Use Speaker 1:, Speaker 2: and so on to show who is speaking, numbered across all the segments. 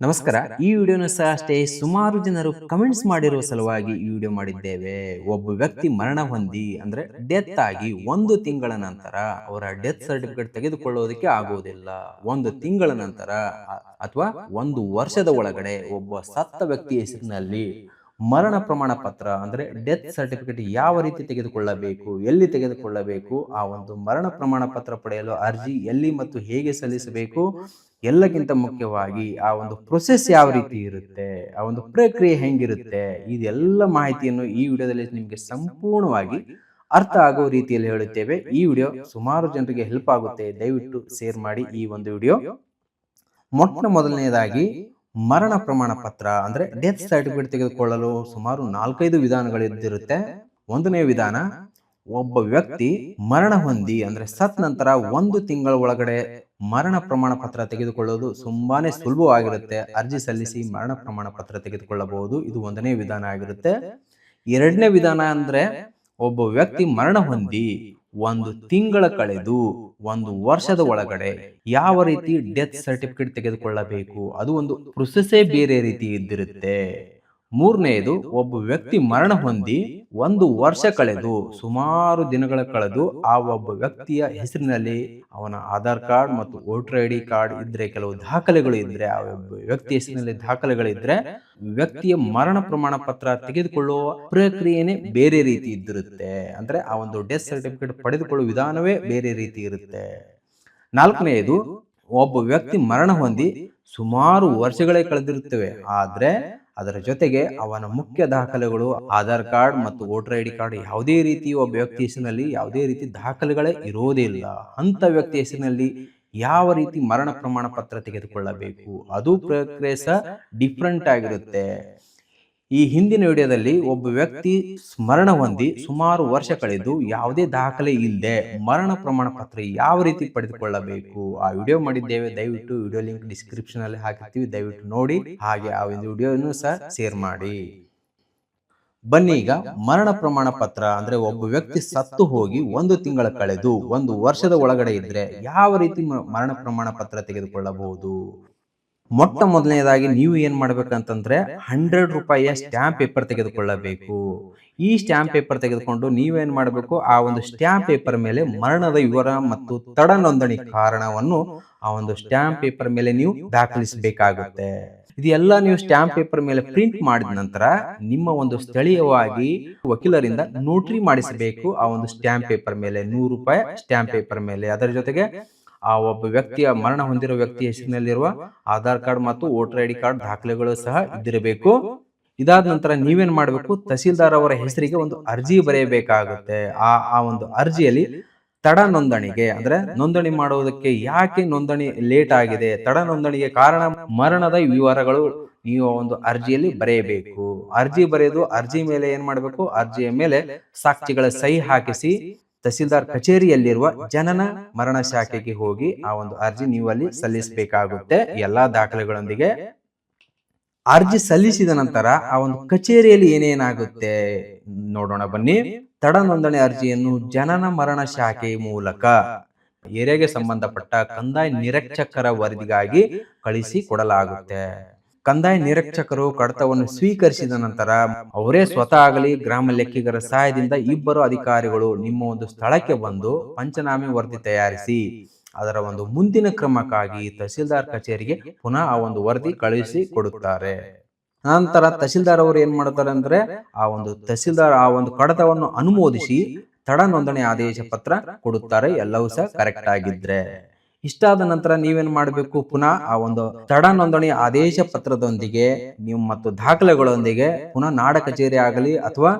Speaker 1: ನಮಸ್ಕಾರ. ಈ ವಿಡಿಯೋನು ಸಹ ಅಷ್ಟೇ ಸುಮಾರು ಜನರು ಕಮೆಂಟ್ಸ್ ಮಾಡಿರುವ ಸಲುವಾಗಿ ಈ ವಿಡಿಯೋ ಮಾಡಿದ್ದೇವೆ. ಒಬ್ಬ ವ್ಯಕ್ತಿ ಮರಣ ಹೊಂದಿ ಅಂದ್ರೆ ಡೆತ್ ಆಗಿ ಒಂದು ತಿಂಗಳ ನಂತರ ಅವರ ಡೆತ್ ಸರ್ಟಿಫಿಕೇಟ್ ತೆಗೆದುಕೊಳ್ಳೋದಕ್ಕೆ ಆಗುವುದಿಲ್ಲ. ಒಂದು ತಿಂಗಳ ನಂತರ ಅಥವಾ ಒಂದು ವರ್ಷದ ಒಳಗಡೆ ಒಬ್ಬ ಸತ್ತ ವ್ಯಕ್ತಿ ಹೆಸರಿನಲ್ಲಿ ಮರಣ ಪ್ರಮಾಣ ಪತ್ರ ಅಂದ್ರೆ ಡೆತ್ ಸರ್ಟಿಫಿಕೇಟ್ ಯಾವ ರೀತಿ ತೆಗೆದುಕೊಳ್ಳಬೇಕು, ಎಲ್ಲಿ ತೆಗೆದುಕೊಳ್ಳಬೇಕು, ಆ ಒಂದು ಮರಣ ಪ್ರಮಾಣ ಪತ್ರ ಪಡೆಯಲು ಅರ್ಜಿ ಎಲ್ಲಿ ಮತ್ತು ಹೇಗೆ ಸಲ್ಲಿಸಬೇಕು, ಎಲ್ಲಕ್ಕಿಂತ ಮುಖ್ಯವಾಗಿ ಆ ಒಂದು ಪ್ರೊಸೆಸ್ ಯಾವ ರೀತಿ ಇರುತ್ತೆ, ಆ ಒಂದು ಪ್ರಕ್ರಿಯೆ ಹೆಂಗಿರುತ್ತೆ, ಇದೆಲ್ಲ ಮಾಹಿತಿಯನ್ನು ಈ ವಿಡಿಯೋದಲ್ಲಿ ನಿಮಗೆ ಸಂಪೂರ್ಣವಾಗಿ ಅರ್ಥ ಆಗೋ ರೀತಿಯಲ್ಲಿ ಹೇಳುತ್ತೇವೆ. ಈ ವಿಡಿಯೋ ಸುಮಾರು ಜನರಿಗೆ ಹೆಲ್ಪ್ ಆಗುತ್ತೆ. ದಯವಿಟ್ಟು ಶೇರ್ ಮಾಡಿ ಈ ಒಂದು ವಿಡಿಯೋ. ಮೊಟ್ಟ ಮೊದಲನೆಯದಾಗಿ ಮರಣ ಪ್ರಮಾಣ ಪತ್ರ ಅಂದ್ರೆ ಡೆತ್ ಸರ್ಟಿಫಿಕೇಟ್ ತೆಗೆದುಕೊಳ್ಳಲು ಸುಮಾರು ನಾಲ್ಕೈದು ವಿಧಾನಗಳಿದ್ದಿರುತ್ತೆ ಒಂದನೇ ವಿಧಾನ, ಒಬ್ಬ ವ್ಯಕ್ತಿ ಮರಣ ಹೊಂದಿ ಅಂದ್ರೆ ಸತ್ ನಂತರ ಒಂದು ತಿಂಗಳ ಒಳಗಡೆ ಮರಣ ಪ್ರಮಾಣ ಪತ್ರ ತೆಗೆದುಕೊಳ್ಳೋದು ತುಂಬಾನೇ ಸುಲಭವಾಗಿರುತ್ತೆ. ಅರ್ಜಿ ಸಲ್ಲಿಸಿ ಮರಣ ಪ್ರಮಾಣ ಪತ್ರ ತೆಗೆದುಕೊಳ್ಳಬಹುದು. ಇದು ಒಂದನೇ ವಿಧಾನ ಆಗಿರುತ್ತೆ. ಎರಡನೇ ವಿಧಾನ ಅಂದ್ರೆ ಒಬ್ಬ ವ್ಯಕ್ತಿ ಮರಣ ಹೊಂದಿ ಒಂದು ತಿಂಗಳ ಕಳೆದು ಒಂದು ವರ್ಷದ ಒಳಗಡೆ ಯಾವ ರೀತಿ ಡೆತ್ ಸರ್ಟಿಫಿಕೇಟ್ ತೆಗೆದುಕೊಳ್ಳಬೇಕು? ಅದು ಒಂದು ಪ್ರೊಸೆಸ್ಸೇ ಬೇರೆ ರೀತಿ ಇದ್ದಿರುತ್ತೆ. ಮೂರನೆಯದು ಒಬ್ಬ ವ್ಯಕ್ತಿ ಮರಣ ಹೊಂದಿ ಒಂದು ವರ್ಷ ಕಳೆದು ಸುಮಾರು ದಿನಗಳ ಕಳೆದು ಆ ಒಬ್ಬ ವ್ಯಕ್ತಿಯ ಹೆಸರಿನಲ್ಲಿ ಅವನ ಆಧಾರ್ ಕಾರ್ಡ್ ಮತ್ತು ವೋಟರ್ ಐ ಡಿ ಕಾರ್ಡ್ ಇದ್ರೆ ಕೆಲವು ದಾಖಲೆಗಳು ಇದ್ರೆ, ಆ ಒಬ್ಬ ವ್ಯಕ್ತಿ ಹೆಸರಿನಲ್ಲಿ ದಾಖಲೆಗಳಿದ್ರೆ ವ್ಯಕ್ತಿಯ ಮರಣ ಪ್ರಮಾಣ ಪತ್ರ ತೆಗೆದುಕೊಳ್ಳುವ ಪ್ರಕ್ರಿಯೆನೇ ಬೇರೆ ರೀತಿ ಇದ್ದಿರುತ್ತೆ. ಅಂದ್ರೆ ಆ ಒಂದು ಡೆತ್ ಸರ್ಟಿಫಿಕೇಟ್ ಪಡೆದುಕೊಳ್ಳುವ ವಿಧಾನವೇ ಬೇರೆ ರೀತಿ ಇರುತ್ತೆ. ನಾಲ್ಕನೆಯದು ಒಬ್ಬ ವ್ಯಕ್ತಿ ಮರಣ ಹೊಂದಿ ಸುಮಾರು ವರ್ಷಗಳೇ ಕಳೆದಿರುತ್ತವೆ. ಆದ್ರೆ ಅದರ ಜೊತೆಗೆ ಅವನ ಮುಖ್ಯ ದಾಖಲೆಗಳು ಆಧಾರ್ ಕಾರ್ಡ್ ಮತ್ತು ವೋಟರ್ ಐ ಡಿ ಕಾರ್ಡ್ ಯಾವುದೇ ರೀತಿ ಒಬ್ಬ ವ್ಯಕ್ತಿ ಹೆಸರಿನಲ್ಲಿ ಯಾವುದೇ ರೀತಿ ದಾಖಲೆಗಳೇ ಇರೋದಿಲ್ಲ. ಅಂಥ ವ್ಯಕ್ತಿ ಹೆಸರಿನಲ್ಲಿ ಯಾವ ರೀತಿ ಮರಣ ಪ್ರಮಾಣ ಪತ್ರ ತೆಗೆದುಕೊಳ್ಳಬೇಕು? ಅದು ಪ್ರಕ್ರಿಯೆ ಸಹ ಡಿಫ್ರೆಂಟ್ ಆಗಿರುತ್ತೆ. ಈ ಹಿಂದಿನ ವಿಡಿಯೋದಲ್ಲಿ ಒಬ್ಬ ವ್ಯಕ್ತಿ ಸ್ಮರಣ ಹೊಂದಿ ಸುಮಾರು ವರ್ಷ ಕಳೆದು ಯಾವುದೇ ದಾಖಲೆ ಇಲ್ಲದೆ ಮರಣ ಪ್ರಮಾಣ ಪತ್ರ ಯಾವ ರೀತಿ ಪಡೆದುಕೊಳ್ಳಬೇಕು? ಆ ವಿಡಿಯೋ ಮಾಡಿದ್ದೇವೆ. ದಯವಿಟ್ಟು ವಿಡಿಯೋ ಲಿಂಕ್ ಡಿಸ್ಕ್ರಿಪ್ಷನ್ ಅಲ್ಲಿ ಹಾಕಿರ್ತೀವಿ. ದಯವಿಟ್ಟು ನೋಡಿ. ಹಾಗೆ ಆ ಒಂದು ವಿಡಿಯೋನು ಸಹ ಶೇರ್ ಮಾಡಿ. ಬನ್ನಿ ಈಗ ಮರಣ ಪ್ರಮಾಣ ಪತ್ರ ಅಂದ್ರೆ ಒಬ್ಬ ವ್ಯಕ್ತಿ ಸತ್ತು ಹೋಗಿ ಒಂದು ತಿಂಗಳ ಕಳೆದು ಒಂದು ವರ್ಷದ ಒಳಗಡೆ ಇದ್ರೆ ಯಾವ ರೀತಿ ಮರಣ ಪ್ರಮಾಣ ಪತ್ರ ತೆಗೆದುಕೊಳ್ಳಬಹುದು? ಮೊಟ್ಟ ಮೊದಲನೇದಾಗಿ ನೀವು ಏನ್ ಮಾಡ್ಬೇಕಂತಂದ್ರೆ ಹಂಡ್ರೆಡ್ ರೂಪಾಯಿಯ ಸ್ಟ್ಯಾಂಪ್ ಪೇಪರ್ ತೆಗೆದುಕೊಳ್ಳಬೇಕು. ಈ ಸ್ಟ್ಯಾಂಪ್ ಪೇಪರ್ ತೆಗೆದುಕೊಂಡು ನೀವೇನ್ ಮಾಡಬೇಕು? ಆ ಒಂದು ಸ್ಟ್ಯಾಂಪ್ ಪೇಪರ್ ಮೇಲೆ ಮರಣದ ವಿವರ ಮತ್ತು ತಡ ನೋಂದಣಿ ಕಾರಣವನ್ನು ಆ ಒಂದು ಸ್ಟ್ಯಾಂಪ್ ಪೇಪರ್ ಮೇಲೆ ನೀವು ದಾಖಲಿಸಬೇಕಾಗುತ್ತೆ. ಇದೆಲ್ಲ ನೀವು ಸ್ಟ್ಯಾಂಪ್ ಪೇಪರ್ ಮೇಲೆ ಪ್ರಿಂಟ್ ಮಾಡಿದ ನಂತರ ನಿಮ್ಮ ಒಂದು ಸ್ಥಳೀಯವಾಗಿ ವಕೀಲರಿಂದ ನೋಟ್ರಿ ಮಾಡಿಸಬೇಕು. ಆ ಒಂದು ಸ್ಟ್ಯಾಂಪ್ ಪೇಪರ್ ಮೇಲೆ ನೂರು ರೂಪಾಯಿ ಸ್ಟ್ಯಾಂಪ್ ಪೇಪರ್ ಮೇಲೆ. ಅದರ ಜೊತೆಗೆ ಆ ಒಬ್ಬ ವ್ಯಕ್ತಿಯ ಮರಣ ಹೊಂದಿರುವ ವ್ಯಕ್ತಿಯ ಹೆಸರಿನಲ್ಲಿರುವ ಆಧಾರ್ ಕಾರ್ಡ್ ಮತ್ತು ವೋಟರ್ ಐ ಕಾರ್ಡ್ ದಾಖಲೆಗಳು ಸಹ ಇದ್ದಿರಬೇಕು. ಇದಾದ ನಂತರ ನೀವೇನ್ ಮಾಡಬೇಕು? ತಹಸೀಲ್ದಾರ್ ಅವರ ಹೆಸರಿಗೆ ಒಂದು ಅರ್ಜಿ ಬರೆಯಬೇಕಾಗುತ್ತೆ. ಆ ಆ ಒಂದು ಅರ್ಜಿಯಲ್ಲಿ ತಡ ನೋಂದಣಿಗೆ, ಅಂದ್ರೆ ನೋಂದಣಿ ಮಾಡುವುದಕ್ಕೆ ಯಾಕೆ ನೋಂದಣಿ ಲೇಟ್ ಆಗಿದೆ? ತಡ ನೋಂದಣಿಗೆ ಕಾರಣ ಮರಣದ ವಿವರಗಳು ನೀವು ಒಂದು ಅರ್ಜಿಯಲ್ಲಿ ಬರೆಯಬೇಕು. ಅರ್ಜಿ ಬರೆದು ಅರ್ಜಿ ಮೇಲೆ ಏನ್ ಮಾಡಬೇಕು? ಅರ್ಜಿಯ ಮೇಲೆ ಸಾಕ್ಷಿಗಳ ಸಹಿ ಹಾಕಿಸಿ ತಹಸೀಲ್ದಾರ್ ಕಚೇರಿಯಲ್ಲಿರುವ ಜನನ ಮರಣ ಶಾಖೆಗೆ ಹೋಗಿ ಆ ಒಂದು ಅರ್ಜಿ ನೀವು ಅಲ್ಲಿ ಸಲ್ಲಿಸಬೇಕಾಗುತ್ತೆ. ಎಲ್ಲಾ ದಾಖಲೆಗಳೊಂದಿಗೆ ಅರ್ಜಿ ಸಲ್ಲಿಸಿದ ನಂತರ ಆ ಒಂದು ಕಚೇರಿಯಲ್ಲಿ ಏನೇನಾಗುತ್ತೆ ನೋಡೋಣ ಬನ್ನಿ. ತಡ ನೋಂದಣಿ ಅರ್ಜಿಯನ್ನು ಜನನ ಮರಣ ಶಾಖೆ ಮೂಲಕ ಏರಿಯಾಗೆ ಸಂಬಂಧಪಟ್ಟ ಕಂದಾಯ ನಿರೀಕ್ಷಕರ ವರದಿಗಾಗಿ ಕಳಿಸಿ ಕೊಡಲಾಗುತ್ತೆ. ಕಂದಾಯ ನಿರೀಕ್ಷಕರು ಕಡತವನ್ನು ಸ್ವೀಕರಿಸಿದ ನಂತರ ಅವರೇ ಸ್ವತಃ ಆಗಲಿ ಗ್ರಾಮ ಲೆಕ್ಕಿಗರ ಸಹಾಯದಿಂದ ಇಬ್ಬರು ಅಧಿಕಾರಿಗಳು ನಿಮ್ಮ ಒಂದು ಸ್ಥಳಕ್ಕೆ ಬಂದು ಪಂಚನಾಮೆ ವರದಿ ತಯಾರಿಸಿ, ಅದರ ಒಂದು ಮುಂದಿನ ಕ್ರಮಕ್ಕಾಗಿ ತಹಸೀಲ್ದಾರ್ ಕಚೇರಿಗೆ ಪುನಃ ಆ ಒಂದು ವರದಿ ಕಳುಹಿಸಿ ಕೊಡುತ್ತಾರೆ. ನಂತರ ತಹಸೀಲ್ದಾರ್ ಅವರು ಏನ್ ಮಾಡ್ತಾರೆ ಅಂದ್ರೆ ಆ ಒಂದು ತಹಸೀಲ್ದಾರ್ ಆ ಒಂದು ಕಡತವನ್ನು ಅನುಮೋದಿಸಿ ತಡ ನೋಂದಣಿ ಆದೇಶ ಪತ್ರ ಕೊಡುತ್ತಾರೆ. ಎಲ್ಲವೂ ಸಹ ಕರೆಕ್ಟ್ ಆಗಿದ್ರೆ. ಇಷ್ಟಾದ ನಂತರ ನೀವೇನ್ ಮಾಡಬೇಕು? ಪುನಃ ಆ ಒಂದು ತಡ ನೋಂದಣಿ ಆದೇಶ ಪತ್ರದೊಂದಿಗೆ ನೀವು ಮತ್ತು ದಾಖಲೆಗಳೊಂದಿಗೆ ಪುನಃ ನಾಡ ಕಚೇರಿ ಆಗಲಿ ಅಥವಾ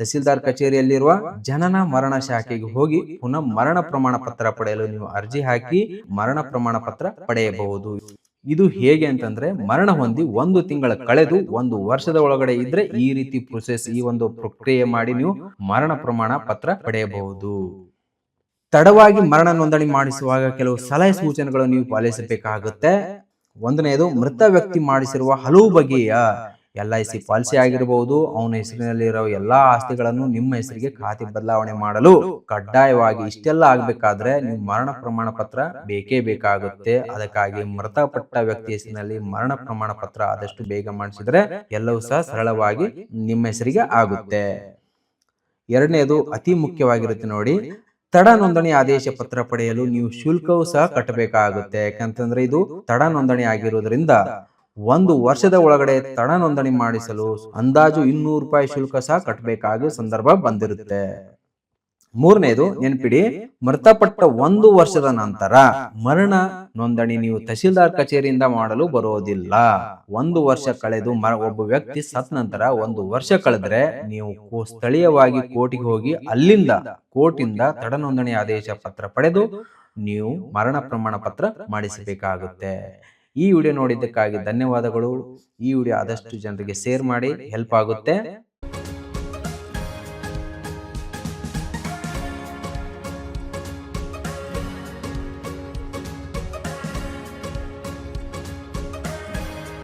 Speaker 1: ತಹಸೀಲ್ದಾರ್ ಕಚೇರಿಯಲ್ಲಿರುವ ಜನನ ಮರಣ ಶಾಖೆಗೆ ಹೋಗಿ ಪುನಃ ಮರಣ ಪ್ರಮಾಣ ಪತ್ರ ಪಡೆಯಲು ನೀವು ಅರ್ಜಿ ಹಾಕಿ ಮರಣ ಪ್ರಮಾಣ ಪತ್ರ ಪಡೆಯಬಹುದು. ಇದು ಹೇಗೆ ಅಂತಂದ್ರೆ ಮರಣ ಹೊಂದಿ ಒಂದು ತಿಂಗಳ ಕಳೆದು ಒಂದು ವರ್ಷದ ಒಳಗಡೆ ಇದ್ರೆ ಈ ರೀತಿ ಪ್ರೊಸೆಸ್ ಈ ಒಂದು ಪ್ರಕ್ರಿಯೆ ಮಾಡಿ ನೀವು ಮರಣ ಪ್ರಮಾಣ ಪತ್ರ ಪಡೆಯಬಹುದು. ತಡವಾಗಿ ಮರಣ ನೋಂದಣಿ ಮಾಡಿಸುವಾಗ ಕೆಲವು ಸಲಹೆ ಸೂಚನೆಗಳನ್ನು ನೀವು ಪಾಲಿಸಬೇಕಾಗುತ್ತೆ. ಒಂದನೆಯದು, ಮೃತ ವ್ಯಕ್ತಿ ಮಾಡಿಸಿರುವ ಹಲವು ಬಗೆಯ ಎಲ್ ಐ ಸಿ ಪಾಲಿಸಿ ಆಗಿರಬಹುದು ಅವನ ಹೆಸರಿನಲ್ಲಿರೋ ಎಲ್ಲಾ ಆಸ್ತಿಗಳನ್ನು ನಿಮ್ಮ ಹೆಸರಿಗೆ ಖಾತೆ ಬದಲಾವಣೆ ಮಾಡಲು ಕಡ್ಡಾಯವಾಗಿ ಇಷ್ಟೆಲ್ಲ ಆಗ್ಬೇಕಾದ್ರೆ ನೀವು ಮರಣ ಪ್ರಮಾಣ ಪತ್ರ ಬೇಕೇ ಬೇಕಾಗುತ್ತೆ. ಅದಕ್ಕಾಗಿ ಮೃತಪಟ್ಟ ವ್ಯಕ್ತಿ ಹೆಸರಿನಲ್ಲಿ ಮರಣ ಪ್ರಮಾಣ ಪತ್ರ ಆದಷ್ಟು ಬೇಗ ಮಾಡಿಸಿದ್ರೆ ಎಲ್ಲವೂ ಸಹ ಸರಳವಾಗಿ ನಿಮ್ಮ ಹೆಸರಿಗೆ ಆಗುತ್ತೆ. ಎರಡನೇದು ಅತಿ ಮುಖ್ಯವಾಗಿರುತ್ತೆ ನೋಡಿ ತಡ ನೋಂದಣಿ ಆದೇಶ ಪತ್ರ ಪಡೆಯಲು ನೀವು ಶುಲ್ಕವೂ ಸಹ ಕಟ್ಟಬೇಕಾಗುತ್ತೆ. ಯಾಕಂತಂದ್ರೆ ಇದು ತಡ ನೋಂದಣಿ ಆಗಿರುವುದರಿಂದ ಒಂದು ವರ್ಷದ ಒಳಗಡೆ ತಡ ನೋಂದಣಿ ಮಾಡಿಸಲು ಅಂದಾಜು ಇನ್ನೂರು ರೂಪಾಯಿ ಶುಲ್ಕ ಸಹ ಕಟ್ಟಬೇಕಾಗ ಸಂದರ್ಭ ಬಂದಿರುತ್ತೆ. ಮೂರನೇದು ನೆನಪಿಡಿ ಮೃತಪಟ್ಟ ಒಂದು ವರ್ಷದ ನಂತರ ಮರಣ ನೋಂದಣಿ ನೀವು ತಹಸೀಲ್ದಾರ್ ಕಚೇರಿಯಿಂದ ಮಾಡಲು ಬರೋದಿಲ್ಲ ಒಂದು ವರ್ಷ ಕಳೆದು ಮ ಒಬ್ಬ ವ್ಯಕ್ತಿ ಸತ್ ನಂತರ ಒಂದು ವರ್ಷ ಕಳೆದ್ರೆ ನೀವು ಸ್ಥಳೀಯವಾಗಿ ಕೋರ್ಟಿಗೆ ಹೋಗಿ ಅಲ್ಲಿಂದ ಕೋರ್ಟಿಂದ ತಡ ನೋಂದಣಿ ಆದೇಶ ಪತ್ರ ಪಡೆದು ನೀವು ಮರಣ ಪ್ರಮಾಣ ಪತ್ರ ಮಾಡಿಸಬೇಕಾಗುತ್ತೆ. ಈ ವಿಡಿಯೋ ನೋಡಿದ್ದಕ್ಕಾಗಿ ಧನ್ಯವಾದಗಳು. ಈ ವಿಡಿಯೋ ಆದಷ್ಟು ಜನರಿಗೆ ಶೇರ್ ಮಾಡಿ ಹೆಲ್ಪ್ ಆಗುತ್ತೆ.